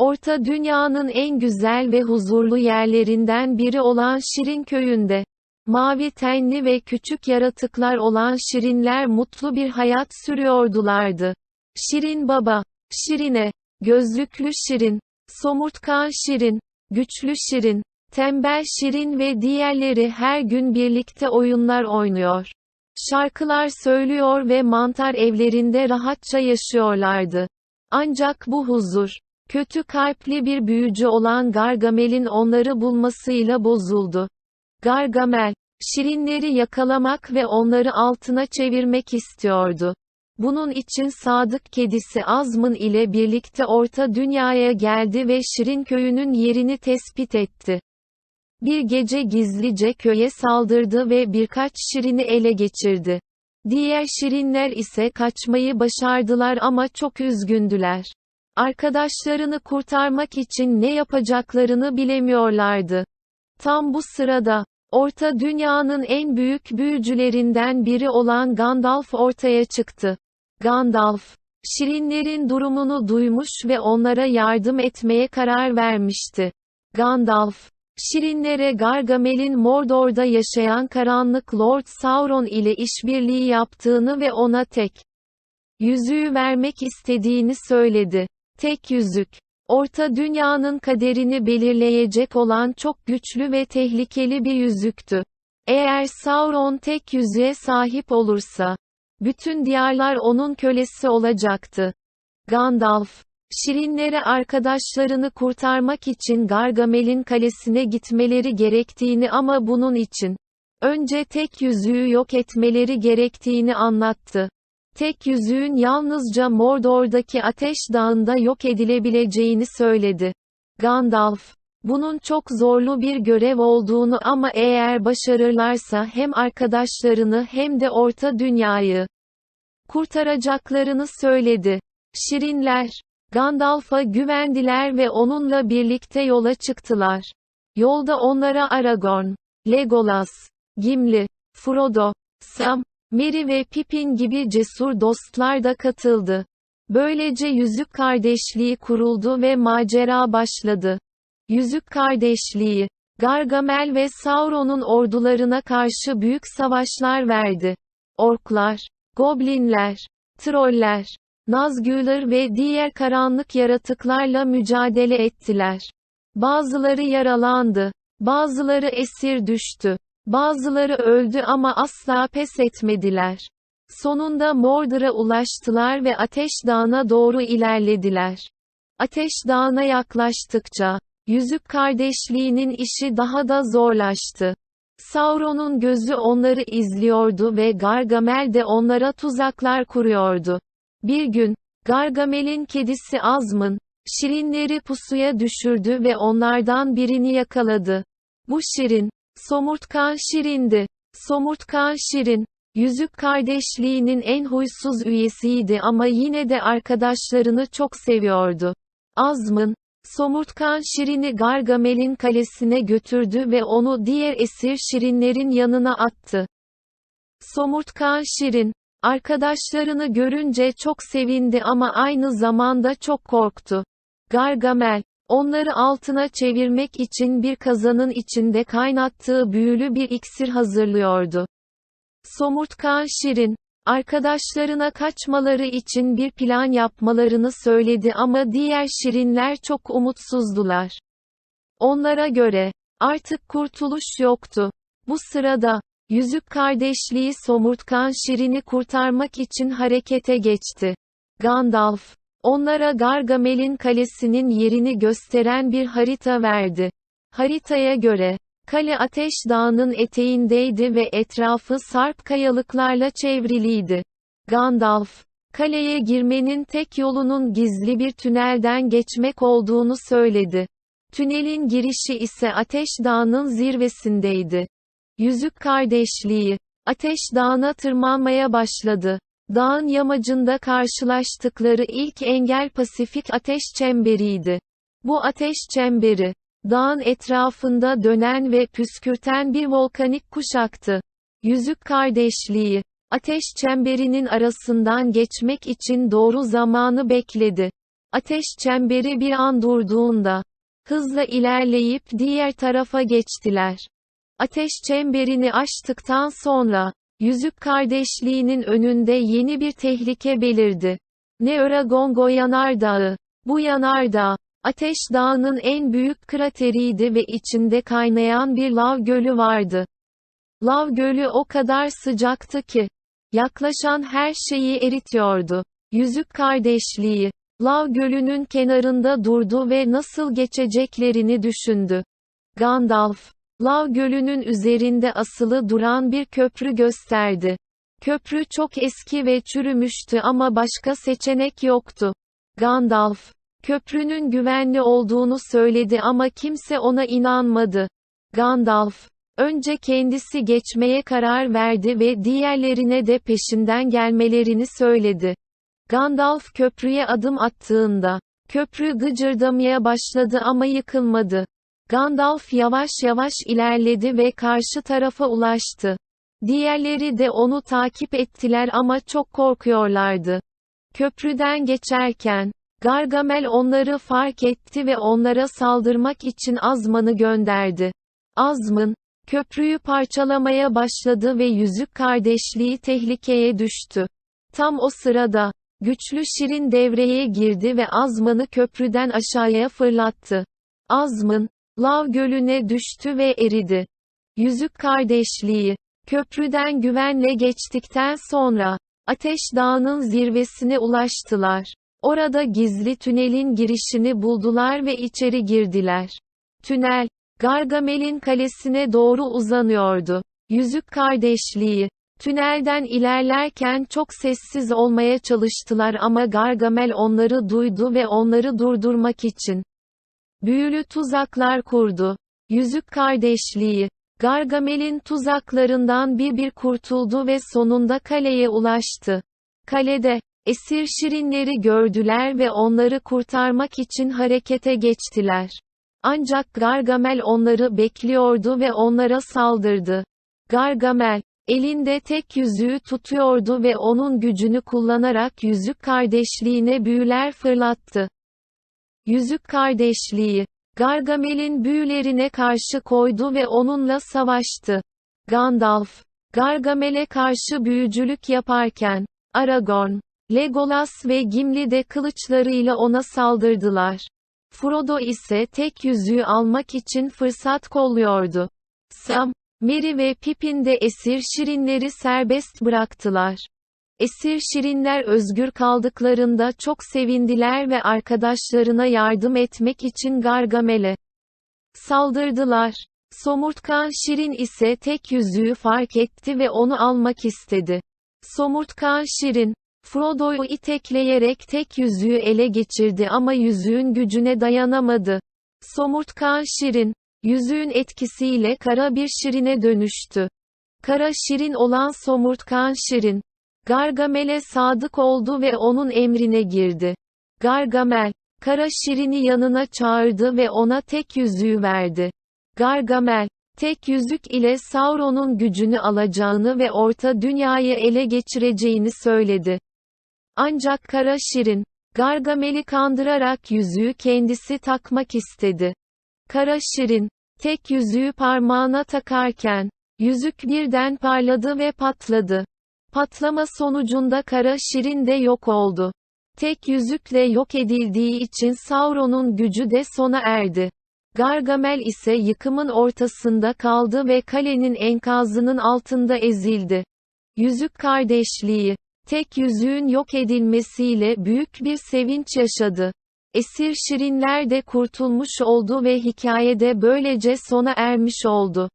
Orta Dünya'nın en güzel ve huzurlu yerlerinden biri olan Şirin köyünde, mavi tenli ve küçük yaratıklar olan Şirinler mutlu bir hayat sürüyordulardı. Şirin baba, Şirine, gözlüklü Şirin, somurtkan Şirin, güçlü Şirin, tembel Şirin ve diğerleri her gün birlikte oyunlar oynuyor. Şarkılar söylüyor ve mantar evlerinde rahatça yaşıyorlardı. Ancak bu huzur, kötü kalpli bir büyücü olan Gargamel'in onları bulmasıyla bozuldu. Gargamel, şirinleri yakalamak ve onları altına çevirmek istiyordu. Bunun için sadık kedisi Azmın ile birlikte Orta Dünya'ya geldi ve Şirin köyünün yerini tespit etti. Bir gece gizlice köye saldırdı ve birkaç şirini ele geçirdi. Diğer şirinler ise kaçmayı başardılar ama çok üzgündüler. Arkadaşlarını kurtarmak için ne yapacaklarını bilemiyorlardı. Tam bu sırada, Orta Dünya'nın en büyük büyücülerinden biri olan Gandalf ortaya çıktı. Gandalf, Şirinlerin durumunu duymuş ve onlara yardım etmeye karar vermişti. Gandalf, Şirinlere Gargamel'in Mordor'da yaşayan karanlık Lord Sauron ile işbirliği yaptığını ve ona tek yüzüğü vermek istediğini söyledi. Tek yüzük, Orta Dünya'nın kaderini belirleyecek olan çok güçlü ve tehlikeli bir yüzüktü. Eğer Sauron tek yüzüğe sahip olursa, bütün diyarlar onun kölesi olacaktı. Gandalf, Şirinlere arkadaşlarını kurtarmak için Gargamel'in kalesine gitmeleri gerektiğini ama bunun için, önce tek yüzüğü yok etmeleri gerektiğini anlattı. Tek yüzüğün yalnızca Mordor'daki Ateş Dağı'nda yok edilebileceğini söyledi. Gandalf, bunun çok zorlu bir görev olduğunu ama eğer başarırlarsa hem arkadaşlarını hem de Orta Dünya'yı kurtaracaklarını söyledi. Şirinler, Gandalf'a güvendiler ve onunla birlikte yola çıktılar. Yolda onlara Aragorn, Legolas, Gimli, Frodo, Sam, Merry ve Pippin gibi cesur dostlar da katıldı. Böylece Yüzük Kardeşliği kuruldu ve macera başladı. Yüzük Kardeşliği, Gargamel ve Sauron'un ordularına karşı büyük savaşlar verdi. Orklar, Goblinler, Troller, Nazgûler ve diğer karanlık yaratıklarla mücadele ettiler. Bazıları yaralandı, bazıları esir düştü, bazıları öldü ama asla pes etmediler. Sonunda Mordor'a ulaştılar ve Ateş Dağı'na doğru ilerlediler. Ateş Dağı'na yaklaştıkça, Yüzük Kardeşliği'nin işi daha da zorlaştı. Sauron'un gözü onları izliyordu ve Gargamel de onlara tuzaklar kuruyordu. Bir gün, Gargamel'in kedisi Azmın, şirinleri pusuya düşürdü ve onlardan birini yakaladı. Bu şirin, Somurtkan Şirin'di. Somurtkan Şirin, Yüzük Kardeşliği'nin en huysuz üyesiydi ama yine de arkadaşlarını çok seviyordu. Azmın, Somurtkan Şirin'i Gargamel'in kalesine götürdü ve onu diğer esir Şirinlerin yanına attı. Somurtkan Şirin, arkadaşlarını görünce çok sevindi ama aynı zamanda çok korktu. Gargamel, onları altına çevirmek için bir kazanın içinde kaynattığı büyülü bir iksir hazırlıyordu. Somurtkan Şirin, arkadaşlarına kaçmaları için bir plan yapmalarını söyledi ama diğer şirinler çok umutsuzdular. Onlara göre, artık kurtuluş yoktu. Bu sırada, Yüzük Kardeşliği Somurtkan Şirin'i kurtarmak için harekete geçti. Gandalf, onlara Gargamel'in kalesinin yerini gösteren bir harita verdi. Haritaya göre, kale Ateş Dağı'nın eteğindeydi ve etrafı sarp kayalıklarla çevriliydi. Gandalf, kaleye girmenin tek yolunun gizli bir tünelden geçmek olduğunu söyledi. Tünelin girişi ise Ateş Dağı'nın zirvesindeydi. Yüzük Kardeşliği, Ateş Dağı'na tırmanmaya başladı. Dağın yamacında karşılaştıkları ilk engel Pasifik Ateş Çemberi'ydi. Bu ateş çemberi, dağın etrafında dönen ve püskürten bir volkanik kuşaktı. Yüzük Kardeşliği, ateş çemberinin arasından geçmek için doğru zamanı bekledi. Ateş çemberi bir an durduğunda, hızla ilerleyip diğer tarafa geçtiler. Ateş çemberini aştıktan sonra, Yüzük kardeşliğinin önünde yeni bir tehlike belirdi. Neuragongo Yanardağı. Bu yanardağ, Ateş Dağı'nın en büyük krateriydi ve içinde kaynayan bir lav gölü vardı. Lav gölü o kadar sıcaktı ki, yaklaşan her şeyi eritiyordu. Yüzük kardeşliği, Lav gölünün kenarında durdu ve nasıl geçeceklerini düşündü. Gandalf, Lav gölünün üzerinde asılı duran bir köprü gösterdi. Köprü çok eski ve çürümüştü ama başka seçenek yoktu. Gandalf, köprünün güvenli olduğunu söyledi ama kimse ona inanmadı. Gandalf, önce kendisi geçmeye karar verdi ve diğerlerine de peşinden gelmelerini söyledi. Gandalf köprüye adım attığında, köprü gıcırdamaya başladı ama yıkılmadı. Gandalf yavaş yavaş ilerledi ve karşı tarafa ulaştı. Diğerleri de onu takip ettiler ama çok korkuyorlardı. Köprüden geçerken, Gargamel onları fark etti ve onlara saldırmak için Azman'ı gönderdi. Azman, köprüyü parçalamaya başladı ve yüzük kardeşliği tehlikeye düştü. Tam o sırada, güçlü Şirin devreye girdi ve Azman'ı köprüden aşağıya fırlattı. Azman, Lav gölüne düştü ve eridi. Yüzük kardeşliği, köprüden güvenle geçtikten sonra, Ateş Dağı'nın zirvesine ulaştılar. Orada gizli tünelin girişini buldular ve içeri girdiler. Tünel, Gargamel'in kalesine doğru uzanıyordu. Yüzük kardeşliği, tünelden ilerlerken çok sessiz olmaya çalıştılar ama Gargamel onları duydu ve onları durdurmak için büyülü tuzaklar kurdu. Yüzük kardeşliği, Gargamel'in tuzaklarından bir bir kurtuldu ve sonunda kaleye ulaştı. Kalede, esir şirinleri gördüler ve onları kurtarmak için harekete geçtiler. Ancak Gargamel onları bekliyordu ve onlara saldırdı. Gargamel, elinde tek yüzüğü tutuyordu ve onun gücünü kullanarak yüzük kardeşliğine büyüler fırlattı. Yüzük kardeşliği, Gargamel'in büyülerine karşı koydu ve onunla savaştı. Gandalf, Gargamel'e karşı büyücülük yaparken, Aragorn, Legolas ve Gimli de kılıçlarıyla ona saldırdılar. Frodo ise tek yüzüğü almak için fırsat kolluyordu. Sam, Merry ve Pippin de esir şirinleri serbest bıraktılar. Esir şirinler özgür kaldıklarında çok sevindiler ve arkadaşlarına yardım etmek için Gargamel'e saldırdılar. Somurtkan Şirin ise tek yüzüğü fark etti ve onu almak istedi. Somurtkan Şirin, Frodo'yu itekleyerek tek yüzüğü ele geçirdi ama yüzüğün gücüne dayanamadı. Somurtkan Şirin, yüzüğün etkisiyle kara bir şirine dönüştü. Kara şirin olan Somurtkan Şirin, Gargamel'e sadık oldu ve onun emrine girdi. Gargamel, Kara Şirin'i yanına çağırdı ve ona tek yüzüğü verdi. Gargamel, tek yüzük ile Sauron'un gücünü alacağını ve Orta Dünya'yı ele geçireceğini söyledi. Ancak Kara Şirin, Gargamel'i kandırarak yüzüğü kendisi takmak istedi. Kara Şirin, tek yüzüğü parmağına takarken, yüzük birden parladı ve patladı. Patlama sonucunda Kara Şirin de yok oldu. Tek yüzükle yok edildiği için Sauron'un gücü de sona erdi. Gargamel ise yıkımın ortasında kaldı ve kalenin enkazının altında ezildi. Yüzük kardeşliği, tek yüzüğün yok edilmesiyle büyük bir sevinç yaşadı. Esir şirinler de kurtulmuş oldu ve hikayede böylece sona ermiş oldu.